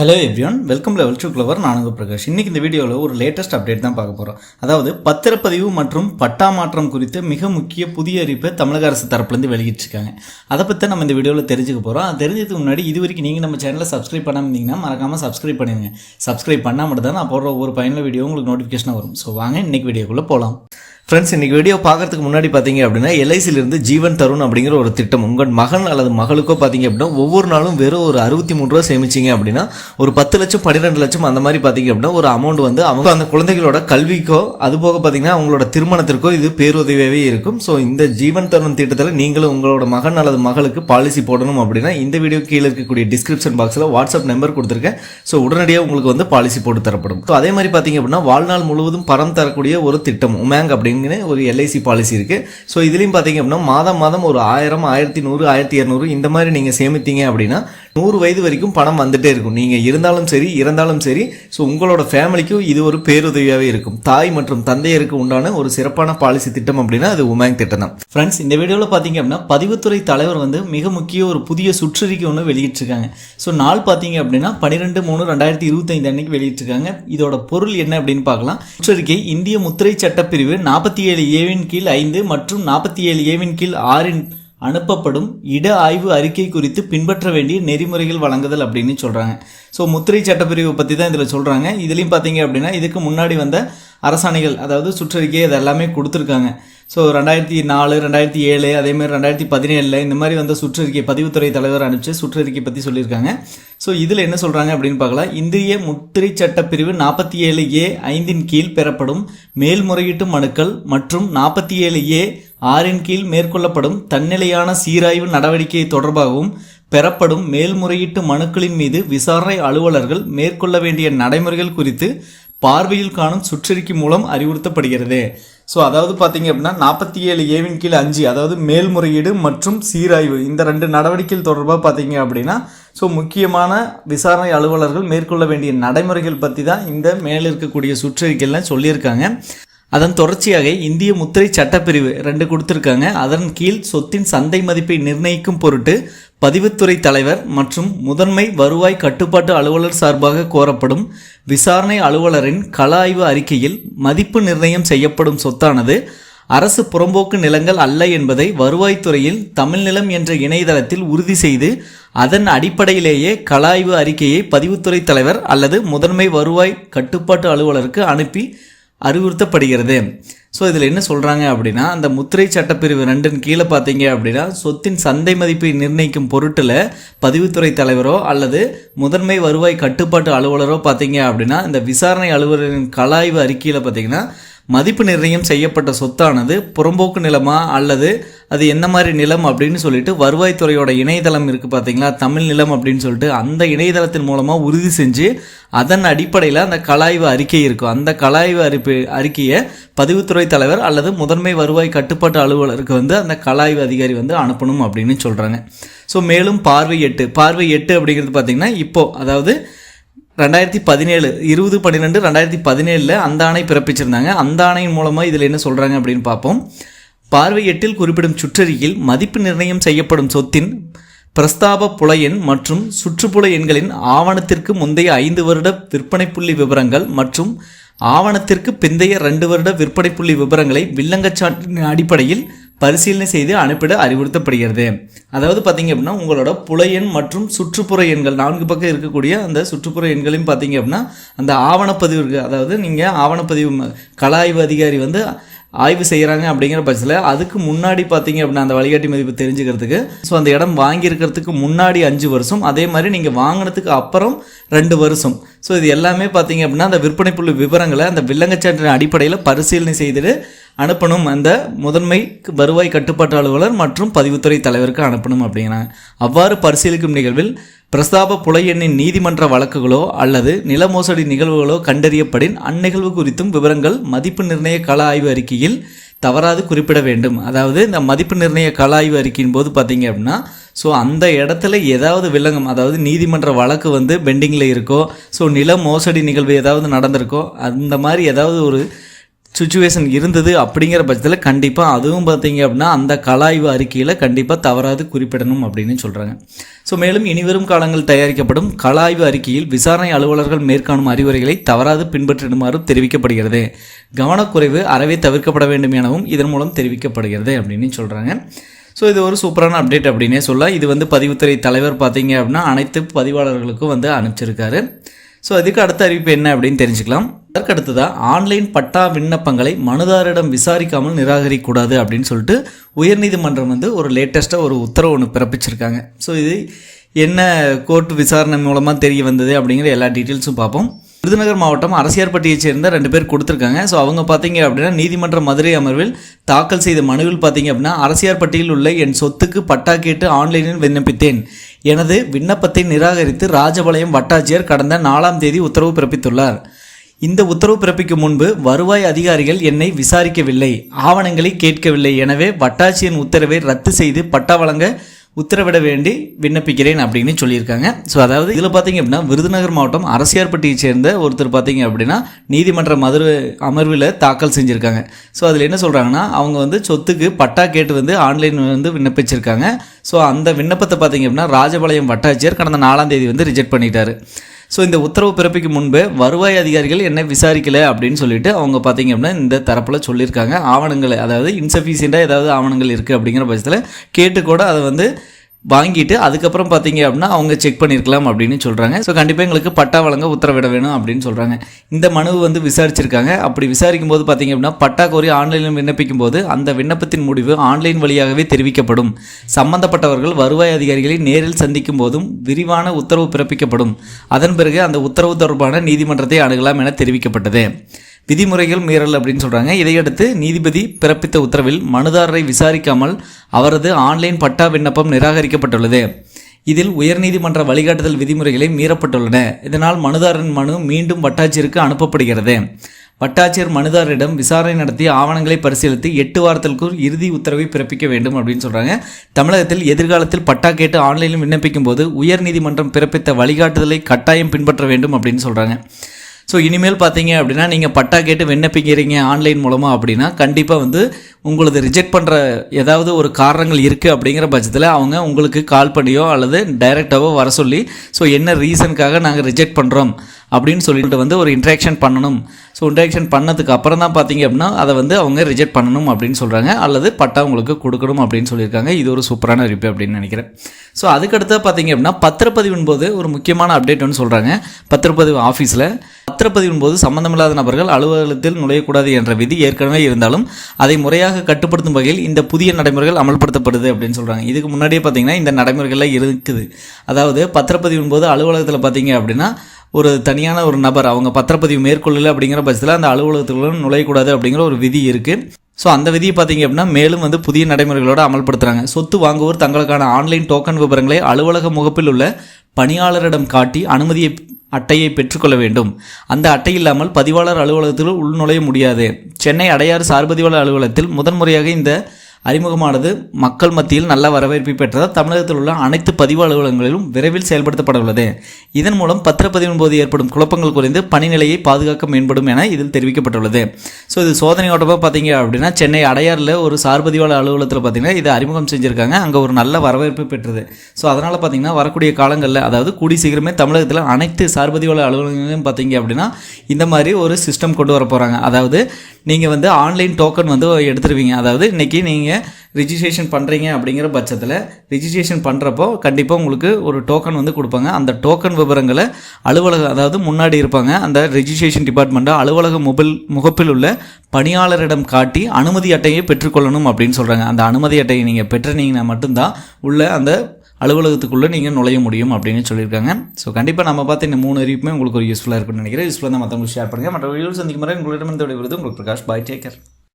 Hello everyone welcome level two clever நானுங்க பிரகாஷ். இன்னைக்கு இந்த வீடியோவில் ஒரு லேட்டஸ்ட் அப்டேட் தான் பார்க்க போகிறோம் அதாவது பத்திரப்பதிவு மற்றும் பட்டா மாற்றம் குறித்த மிக முக்கிய புதிய அறிவிப்பை தமிழக அரசு தரப்புலேருந்து வெளியிட்டிருக்காங்க. அதை பற்றி நம்ம இந்த வீடியோவில் தெரிஞ்சுக்க போகிறோம் அது தெரிஞ்சதுக்கு முன்னாடி இது வரைக்கும் நீங்கள் நம்ம சேனலை சப்ஸ்கிரைப் பண்ணாம இருந்தீங்கன்னா மறக்காமல் சப்ஸ்கிரைப் பண்ணிடுங்க. சப்ஸ்கிரைப் பண்ணால் மட்டும் தான் நான் போடுற ஒரு பயனுள்ள வீடியோ உங்களுக்கு நோட்டிஃபிகேஷன் வரும். ஸோ வாங்க இன்னைக்கு வீடியோக்குள்ளே போகலாம் ஃப்ரெண்ட்ஸ் இன்னைக்கு வீடியோ பார்க்குறதுக்கு முன்னாடி பார்த்தீங்க அப்படின்னா எல்ஐசியிலிருந்து ஜீவன் தருண் அப்படிங்கிற ஒரு திட்டம். உங்கள் மகன் அல்லது மகளுக்கோ பார்த்தீங்க அப்படின்னா ஒவ்வொரு நாளும் வெறும் ஒரு அறுபத்தி மூணு ரூபா சேமிச்சிங்க அப்படின்னா ஒரு பத்து லட்சம் பன்னிரெண்டு லட்சம் அந்த மாதிரி பார்த்தீங்க அப்படின்னா ஒரு அமௌண்ட் வந்து அவங்க அந்த குழந்தைகளோட கல்விக்கோ அது போக பார்த்தீங்கன்னா அவங்களோட திருமணத்திற்கோ இது பேருதவியாகவே இருக்கும். ஸோ இந்த ஜீவன் தருண் திட்டத்தில் நீங்களும் உங்களோட மகன் அல்லது மகளுக்கு பாலிசி போடணும் அப்படின்னா இந்த வீடியோ கீழே இருக்கக்கூடிய டிஸ்கிரிப்ஷன் பாக்ஸில் வாட்ஸ்அப் நம்பர் கொடுத்துருக்கேன். ஸோ உடனடியாக உங்களுக்கு வந்து பாலிசி போட்டு தரப்படும். ஸோ அதே மாதிரி பார்த்தீங்க அப்படின்னா வாழ்நாள் முழுவதும் பரம் தரக்கூடிய ஒரு திட்டம் உமேங் அப்படிங்கிற ஒரு எல்ஐசி பாலிசி இருக்குது ஸோ இதுலேயும் பார்த்தீங்க அப்படின்னா மாதம் மாதம் ஒரு ஆயிரம் ஆயிரத்தி நூறு ஆயிரத்தி இரநூறு இந்த மாதிரி நீங்கள் சேமித்தீங்க அப்படின்னா நூறு வயது வரைக்கும் பணம் வந்துட்டே இருக்கும். நீங்கள் இருந்தாலும் சரி இறந்தாலும் சரி ஸோ உங்களோட ஃபேமிலிக்கும் இது ஒரு பேருதவியாகவே இருக்கும். தாய் மற்றும் தந்தையருக்கு உண்டான ஒரு சிறப்பான பாலிசி திட்டம் அப்படின்னா அது உமேங் திட்டம் தான். ஃப்ரெண்ட்ஸ் இந்த வீடியோவில் பார்த்தீங்க அப்படின்னா பதிவுத்துறை தலைவர் வந்து மிக முக்கிய ஒரு புதிய சுற்றறிக்கை ஒன்று வெளியிட்டிருக்காங்க. ஸோ நாள் பார்த்தீங்க அப்படின்னா பன்னிரெண்டு மூணு ரெண்டாயிரத்தி இருபத்தைந்து அன்னைக்கு வெளியிட்டிருக்காங்க. இதோட பொருள் என்ன அப்படின்னு பார்க்கலாம் சுற்றறிக்கை இந்திய முத்திரை சட்டப்பிரிவு நாற்பத்தி ஏழு ஏவின் கீழ் ஐந்து மற்றும் நாற்பத்தி ஏழு ஏவின் கீழ் ஆறின் அனுப்பப்படும் இட ஆய்வு அறிக்கை குறித்து பின்பற்ற வேண்டிய நெறிமுறைகள் வழங்குதல் அப்படின்னு சொல்கிறாங்க ஸோ முத்திரை சட்டப்பிரிவை பற்றி தான் இதில் சொல்கிறாங்க இதுலேயும் பார்த்தீங்க அப்படின்னா இதுக்கு முன்னாடி வந்த அரசாணைகள் அதாவது சுற்றறிக்கை அது எல்லாமே கொடுத்துருக்காங்க. ஸோ ரெண்டாயிரத்தி நாலு ரெண்டாயிரத்தி ஏழு அதேமாதிரி ரெண்டாயிரத்தி பதினேழில் இந்த மாதிரி வந்த சுற்றறிக்கை பதிவுத்துறை தலைவர் அனுப்பிச்சு சுற்றறிக்கை பற்றி சொல்லியிருக்காங்க. ஸோ இதில் என்ன சொல்கிறாங்க அப்படின்னு பார்க்கலாம் இந்திய முத்திரை சட்டப்பிரிவு நாற்பத்தி ஏழு ஏ ஐந்தின் கீழ் பெறப்படும் மேல்முறையீட்டு மனுக்கள் மற்றும் நாற்பத்தி ஏழு ஏ ஆறின் கீழ் மேற்கொள்ளப்படும் தன்னிலையான சீராய்வு நடவடிக்கை தொடர்பாகவும் பெறப்படும் மேல்முறையீட்டு மனுக்களின் மீது விசாரணை அலுவலர்கள் மேற்கொள்ள வேண்டிய நடைமுறைகள் குறித்து பார்வையில் காணும் சுற்றறிக்கை மூலம் அறிவுறுத்தப்படுகிறது. ஸோ அதாவது பார்த்தீங்க அப்படின்னா நாற்பத்தி ஏழு ஏவின் கீழ் அஞ்சு அதாவது மேல்முறையீடு மற்றும் சீராய்வு இந்த ரெண்டு நடவடிக்கைகள் தொடர்பாக பார்த்தீங்க அப்படின்னா ஸோ முக்கியமான விசாரணை அலுவலர்கள் மேற்கொள்ள வேண்டிய நடைமுறைகள் பற்றி தான் இந்த மேலே இருக்கக்கூடிய சுற்றறிக்கைலாம் சொல்லியிருக்காங்க. அதன் தொடர்ச்சியாக இந்திய முத்திரை சட்டப்பிரிவு ரெண்டு கொடுத்துருக்காங்க. அதன் கீழ் சொத்தின் சந்தை மதிப்பை நிர்ணயிக்கும் பொருட்டு பதிவுத்துறை தலைவர் மற்றும் முதன்மை வருவாய் கட்டுப்பாட்டு அலுவலர் சார்பாக கோரப்படும் விசாரணை அலுவலரின் கள ஆய்வு அறிக்கையில் மதிப்பு நிர்ணயம் செய்யப்படும் சொத்தானது அரசு புறம்போக்கு நிலங்கள் அல்ல என்பதை வருவாய்த்துறையில் தமிழ்நிலம் என்ற இணையதளத்தில் உறுதி செய்து அதன் அடிப்படையிலேயே கலாய்வு அறிக்கையை பதிவுத்துறை தலைவர் அல்லது முதன்மை வருவாய் கட்டுப்பாட்டு அலுவலருக்கு அனுப்பி அறிவுறுத்தப்படுகிறது. ஸோ இதில் என்ன சொல்கிறாங்க அப்படின்னா அந்த முத்திரை சட்டப்பிரிவு ரெண்டின் கீழே பார்த்தீங்க அப்படின்னா சொத்தின் சந்தை மதிப்பை நிர்ணயிக்கும் பொருட்டில் பதிவுத்துறை தலைவரோ அல்லது முதன்மை வருவாய் கட்டுப்பாட்டு அலுவலரோ பார்த்தீங்க அப்படின்னா இந்த விசாரணை அலுவலரின் கலாய்வு அறிக்கையில் பார்த்தீங்கன்னா மதிப்பு நிர்ணயம் செய்யப்பட்ட சொத்தானது புறம்போக்கு நிலமா அல்லது அது என்ன மாதிரி நிலம் அப்படின்னு சொல்லிட்டு வருவாய்த்துறையோட இணையதளம் இருக்குது பார்த்தீங்களா தமிழ் நிலம் அப்படின்னு சொல்லிட்டு அந்த இணையதளத்தின் மூலமாக உறுதி செஞ்சு அதன் அடிப்படையில் அந்த கலாய்வு அறிக்கை இருக்கும் அந்த கலாய்வு அறிப்பு அறிக்கையை பதிவுத்துறை தலைவர் அல்லது முதன்மை வருவாய் கட்டுப்பாட்டு அலுவலருக்கு வந்து அந்த கலாய்வு அதிகாரி வந்து அனுப்பணும் அப்படின்னு சொல்கிறாங்க ஸோ மேலும் பார்வை எட்டு. பார்வை எட்டு அப்படிங்கிறது பார்த்திங்கன்னா இப்போது அதாவது ரெண்டாயிரத்தி பதினேழு இருபது பன்னிரெண்டு ரெண்டாயிரத்தி பதினேழில் அந்த ஆணை பிறப்பிச்சிருந்தாங்க. அந்த ஆணையின் மூலமாக இதில் என்ன சொல்கிறாங்க அப்படின்னு பார்ப்போம். பார்வை எட்டில் குறிப்பிடும் சுற்றறிக்கையில் மதிப்பு நிர்ணயம் செய்யப்படும் சொத்தின் பிரஸ்தாப புல எண் மற்றும் சுற்றுப்புல எண்களின் ஆவணத்திற்கு முந்தைய ஐந்து வருட விற்பனை புள்ளி விவரங்கள் மற்றும் ஆவணத்திற்கு பிந்தைய ரெண்டு வருட விற்பனை புள்ளி விவரங்களை வில்லங்கச்சாட்டின் அடிப்படையில் பரிசீலனை செய்து அனுப்பிட அறிவுறுத்தப்படுகிறது. அதாவது பார்த்தீங்க அப்படின்னா உங்களோட புல எண் மற்றும் சுற்றுப்புற எண்கள் நான்கு பக்கம் இருக்கக்கூடிய அந்த சுற்றுப்புற எண்களையும் பார்த்தீங்க அப்படின்னா அந்த ஆவணப்பதிவு இருக்குது அதாவது நீங்கள் ஆவணப்பதிவு கலாய்வு அதிகாரி வந்து ஆய்வு செய்கிறாங்க அப்படிங்கிற பட்சத்தில் அதுக்கு முன்னாடி பார்த்தீங்க அப்படின்னா அந்த வழிகாட்டி மதிப்பு தெரிஞ்சுக்கிறதுக்கு ஸோ அந்த இடம் வாங்கியிருக்கிறதுக்கு முன்னாடி அஞ்சு வருஷம் அதே மாதிரி நீங்கள் வாங்கினதுக்கு அப்புறம் ரெண்டு வருஷம். ஸோ இது எல்லாமே பார்த்தீங்க அப்படின்னா அந்த விற்பனை புள்ளி விவரங்களை அந்த வில்லங்கச்சான்றின் அடிப்படையில் பரிசீலனை செய்துட்டு அனுப்பணும். அந்த முதன்மை வருவாய் கட்டுப்பாட்டு அலுவலர் மற்றும் பதிவுத்துறை தலைவருக்கு அனுப்பணும் அப்படிங்கிறாங்க அவ்வாறு பரிசீலிக்கும் நிகழ்வில் பிரஸ்தாப புலை எண்ணின் நீதிமன்ற வழக்குகளோ அல்லது நில மோசடி நிகழ்வுகளோ கண்டறியப்படின் அந்நிகழ்வு குறித்தும் விவரங்கள் மதிப்பு நிர்ணய கள ஆய்வு அறிக்கையில் தவறாது குறிப்பிட வேண்டும். அதாவது இந்த மதிப்பு நிர்ணய கள ஆய்வு அறிக்கையின் போது பார்த்தீங்க அப்படின்னா ஸோ அந்த இடத்துல ஏதாவது வில்லங்கம் அதாவது நீதிமன்ற வழக்கு வந்து பெண்டிங்கில் இருக்கோ ஸோ நில மோசடி நிகழ்வு ஏதாவது நடந்திருக்கோ அந்த மாதிரி ஏதாவது ஒரு சுச்சுவேஷன் இருந்தது அப்படிங்கிற பட்சத்தில் கண்டிப்பாக அதுவும் பார்த்தீங்க அப்படின்னா அந்த கலாய்வு அறிக்கையில் கண்டிப்பாக தவறாது குறிப்பிடணும் அப்படின்னு சொல்கிறாங்க ஸோ மேலும் இனிவரும் காலங்கள் தயாரிக்கப்படும் கலாய்வு அறிக்கையில் விசாரணை அலுவலர்கள் மேற்காணும் அறிவுரைகளை தவறாது பின்பற்றிடுமாறும் தெரிவிக்கப்படுகிறது. கவனக்குறைவு அறவே தவிர்க்கப்பட வேண்டும் எனவும் இதன் மூலம் தெரிவிக்கப்படுகிறது அப்படின்னு சொல்கிறாங்க ஸோ இது ஒரு சூப்பரான அப்டேட் அப்படின்னே சொல்லலாம். இது வந்து பதிவுத்துறை தலைவர் பார்த்தீங்க அப்படின்னா அனைத்து பதிவாளர்களுக்கும் வந்து அனுப்பிச்சிருக்காரு. ஸோ அதுக்கு அடுத்த அறிவிப்பு என்ன அப்படின்னு தெரிஞ்சுக்கலாம். அதற்கடுத்ததாக ஆன்லைன் பட்டா விண்ணப்பங்களை மனுதாரிடம் விசாரிக்காமல் நிராகரிக்கக்கூடாது அப்படின்னு சொல்லிட்டு உயர்நீதிமன்றம் வந்து ஒரு லேட்டஸ்ட்டாக ஒரு உத்தரவு ஒன்று பிறப்பிச்சிருக்காங்க. ஸோ இது என்ன கோர்ட் விசாரணை மூலமாக தெரிய வந்தது அப்படிங்கிற எல்லா டீட்டெயில்ஸும் பார்ப்போம். விருதுநகர் மாவட்டம் அரசியார்பட்டியைச் சேர்ந்த ரெண்டு பேர் கொடுத்துருக்காங்க. ஸோ அவங்க பார்த்தீங்க அப்படின்னா நீதிமன்ற மதுரை அமர்வில் தாக்கல் செய்த மனுவில் பார்த்தீங்க அப்படின்னா அரசியார்பட்டியில் உள்ள என் சொத்துக்கு பட்டா கேட்டு ஆன்லைனில் விண்ணப்பித்தேன். எனது விண்ணப்பத்தை நிராகரித்து ராஜபாளையம் வட்டாட்சியர் கடந்த நாலாம் தேதி உத்தரவு பிறப்பித்துள்ளார். இந்த உத்தரவு பிறப்பிக்கும் முன்பு வருவாய் அதிகாரிகள் என்னை விசாரிக்கவில்லை. ஆவணங்களை கேட்கவில்லை. எனவே வட்டாட்சியின் உத்தரவை ரத்து செய்து பட்டா வழங்க உத்தரவிட வேண்டி விண்ணப்பிக்கிறேன் அப்படின்னு சொல்லியிருக்காங்க. ஸோ அதாவது இதில் பார்த்தீங்க அப்படின்னா விருதுநகர் மாவட்டம் அரசியார்பட்டியை சேர்ந்த ஒருத்தர் பார்த்தீங்க அப்படின்னா நீதிமன்ற மதுரை அமர்வில் தாக்கல் செஞ்சுருக்காங்க. ஸோ அதில் என்ன சொல்கிறாங்கன்னா அவங்க வந்து சொத்துக்கு பட்டா கேட்டு வந்து ஆன்லைன் வந்து விண்ணப்பிச்சிருக்காங்க. ஸோ அந்த விண்ணப்பத்தை பார்த்தீங்க அப்படின்னா ராஜபாளையம் வட்டாட்சியர் கடந்த நாலாம் தேதி வந்து ரிஜெக்ட் பண்ணிட்டாரு. ஸோ இந்த உத்தரவு பிறப்பிக்கும் முன்பு வருவாய் அதிகாரிகள் என்ன விசாரிக்கலை அப்படின்னு சொல்லிட்டு அவங்க பார்த்தீங்க அப்படின்னா இந்த தரப்பில் சொல்லியிருக்காங்க. ஆவணங்கள் அதாவது இன்சஃபிஷியண்ட்டாக ஏதாவது ஆவணங்கள் இருக்குது அப்படிங்கிற பட்சத்தில் கேட்டு கூட அதை வந்து வாங்கிட்டு அதுக்கப்புறம் பார்த்தீங்க அப்படின்னா அவங்க செக் பண்ணியிருக்கலாம் அப்படின்னு சொல்கிறாங்க ஸோ கண்டிப்பாக எங்களுக்கு பட்டா வழங்க உத்தரவிட வேணும் அப்படின்னு சொல்கிறாங்க இந்த மனுவை வந்து விசாரிச்சிருக்காங்க. அப்படி விசாரிக்கும் போது பார்த்தீங்க அப்படின்னா பட்டா கோரி ஆன்லைனில் விண்ணப்பிக்கும் போது அந்த விண்ணப்பத்தின் முடிவு ஆன்லைன் வழியாகவே தெரிவிக்கப்படும். சம்பந்தப்பட்டவர்கள் வருவாய் அதிகாரிகளை நேரில் சந்திக்கும் போதும் விரிவான உத்தரவு பிறப்பிக்கப்படும். அதன் பிறகு அந்த உத்தரவு தொடர்பான நீதிமன்றத்தை அணுகலாம் என தெரிவிக்கப்பட்டது. விதிமுறைகள் மீறல் அப்படின்னு சொல்கிறாங்க இதையடுத்து நீதிபதி பிறப்பித்த உத்தரவில் மனுதாரரை விசாரிக்காமல் அவரது ஆன்லைன் பட்டா விண்ணப்பம் நிராகரிக்கப்பட்டுள்ளது. இதில் உயர்நீதிமன்ற வழிகாட்டுதல் விதிமுறைகளை மீறப்பட்டுள்ளன. இதனால் மனுதாரரின் மனு மீண்டும் வட்டாட்சியருக்கு அனுப்பப்படுகிறது. வட்டாட்சியர் மனுதாரரிடம் விசாரணை நடத்தி ஆவணங்களை பரிசீலித்து எட்டு வாரத்திற்குள் இறுதி உத்தரவை பிறப்பிக்க வேண்டும் அப்படின்னு சொல்கிறாங்க தமிழகத்தில் எதிர்காலத்தில் பட்டா கேட்டு ஆன்லைனில் விண்ணப்பிக்கும் போது உயர்நீதிமன்றம் பிறப்பித்த வழிகாட்டுதலை கட்டாயம் பின்பற்ற வேண்டும் அப்படின்னு சொல்கிறாங்க ஸோ இனிமேல் பார்த்தீங்க அப்படின்னா நீங்கள் பட்டா கேட்டு விண்ணப்பிக்கிறீங்க ஆன்லைன் மூலமாக அப்படின்னா கண்டிப்பாக வந்து உங்களது ரிஜெக்ட் பண்ணுற ஏதாவது ஒரு காரணங்கள் இருக்குது அப்படிங்கிற பட்சத்தில் அவங்க உங்களுக்கு கால் பண்ணியோ அல்லது டைரெக்டாவோ வர சொல்லி ஸோ என்ன ரீசனுக்காக நாங்கள் ரிஜெக்ட் பண்ணுறோம் அப்படின்னு சொல்லிட்டு வந்து ஒரு இன்ட்ராக்ஷன் பண்ணணும். ஸோ இன்ட்ராக்ஷன் பண்ணதுக்கு அப்புறம் தான் பார்த்தீங்க அப்படின்னா அதை வந்து அவங்க ரிஜெக்ட் பண்ணணும் அப்படின்னு சொல்கிறாங்க அல்லது பட்டா உங்களுக்கு கொடுக்கணும் அப்படின்னு சொல்லியிருக்காங்க. இது ஒரு சூப்பரான அறிவிப்பு அப்படின்னு நினைக்கிறேன். ஸோ அதுக்கடுத்து பார்த்தீங்க அப்படின்னா பத்திரப்பதிவின் போது ஒரு முக்கியமான அப்டேட் ஒன்று சொல்கிறாங்க பத்திரப்பதிவு ஆஃபீஸில் பத்திரப்பதிவின் போது சம்மந்தமில்லாத நபர்கள் அலுவலகத்தில் நுழையக்கூடாது என்ற விதி ஏற்கனவே இருந்தாலும் அதை முறையாக கட்டுப்படுத்தும் வகையில் இந்த புதிய நடைமுறைகள் அமல்படுத்தப்படுது அப்படின்னு சொல்கிறாங்க இதுக்கு முன்னாடியே பார்த்தீங்கன்னா இந்த நடைமுறைகள்லாம் இருக்குது. அதாவது பத்திரப்பதிவின் போது அலுவலகத்தில் பார்த்தீங்க அப்படின்னா ஒரு தனியான ஒரு நபர் அவங்க பத்திரப்பதிவு மேற்கொள்ளல அப்படிங்கிற பட்சத்தில் அந்த அலுவலகத்துக்குள்ள நுழையக்கூடாது அப்படிங்கிற ஒரு விதி இருக்குது ஸோ அந்த விதியை பார்த்தீங்க அப்படின்னா மேலும் வந்து புதிய நடைமுறைகளோடு அமல்படுத்துகிறாங்க சொத்து வாங்குவோர் தங்களுக்கான ஆன்லைன் டோக்கன் விவரங்களை அலுவலக முகப்பில் உள்ள பணியாளரிடம் காட்டி அனுமதியை அட்டையை பெற்றுக்கொள்ள வேண்டும். அந்த அட்டை இல்லாமல் பதிவாளர் அலுவலகத்தில் உள்நுழைய முடியாது. சென்னை அடையாறு சார்பதிவாளர் அலுவலகத்தில் முதன்முறையாக இந்த அறிமுகமானது மக்கள் மத்தியில் நல்ல வரவேற்பை பெற்றதால் தமிழகத்தில் உள்ள அனைத்து பதிவு அலுவலகங்களிலும் விரைவில் செயல்படுத்தப்பட உள்ளது. இதன் மூலம் பத்திரப்பதிவின் போது ஏற்படும் குழப்பங்கள் குறைந்து பணிநிலையை பாதுகாக்க மேம்படும் என இதில் தெரிவிக்கப்பட்டுள்ளது. ஸோ இது சோதனை ஓட்டமாக பார்த்தீங்க அப்படின்னா சென்னை அடையாறில் ஒரு சார் பதிவாளர் அலுவலகத்தில் பார்த்தீங்கன்னா இதை அறிமுகம் செஞ்சுருக்காங்க. அங்கே ஒரு நல்ல வரவேற்பு பெற்றது. ஸோ அதனால் பார்த்தீங்கன்னா வரக்கூடிய காலங்களில் அதாவது கூடி சீக்கிரமே தமிழகத்தில் அனைத்து சார் பதிவாளர் அலுவலகங்களையும் பார்த்தீங்க அப்படின்னா இந்த மாதிரி ஒரு சிஸ்டம் கொண்டு வர போகிறாங்க அதாவது நீங்கள் வந்து ஆன்லைன் டோக்கன் வந்து எடுத்துருவீங்க. அதாவது இன்றைக்கி நீங்கள் ரிஜிஸ்ட்ரேஷன் பண்ணுறீங்க அப்படிங்கிற பட்சத்தில் ரிஜிஸ்ட்ரேஷன் பண்ணுறப்போ கண்டிப்பாக உங்களுக்கு ஒரு டோக்கன் வந்து கொடுப்பாங்க. அந்த டோக்கன் விவரங்களை அலுவலகம் அதாவது முன்னாடி இருப்பாங்க. அந்த ரிஜிஸ்ட்ரேஷன் டிபார்ட்மெண்ட்டை அலுவலக மொபைல் முகப்பில் உள்ள பணியாளரிடம் காட்டி அனுமதி அட்டையை பெற்றுக்கொள்ளணும் அப்படின்னு சொல்கிறாங்க அந்த அனுமதி அட்டையை நீங்கள் பெற்றுனீங்கன்னா மட்டும்தான் உள்ள அந்த அலுவலகத்துக்குள்ளே நீங்கள் நுழைய முடியும் அப்படின்னு சொல்லியிருக்காங்க. ஸோ கண்டிப்பாக நம்ம பார்த்து இந்த மூணு அறிவிப்புமே உங்களுக்கு ஒரு யூஸ்ஃபுல்லாக இருக்கும்னு நினைக்கிறேன். யூஸ்ஃபுல்லாக தான் மற்றவங்களுக்கு ஷேர் பண்ணுங்கள் மற்ற வீடியோ சந்திக்கும் முறை உங்களிடம் விடுவது உங்களுக்கு பிரகாஷ். பாய் டேக்கர்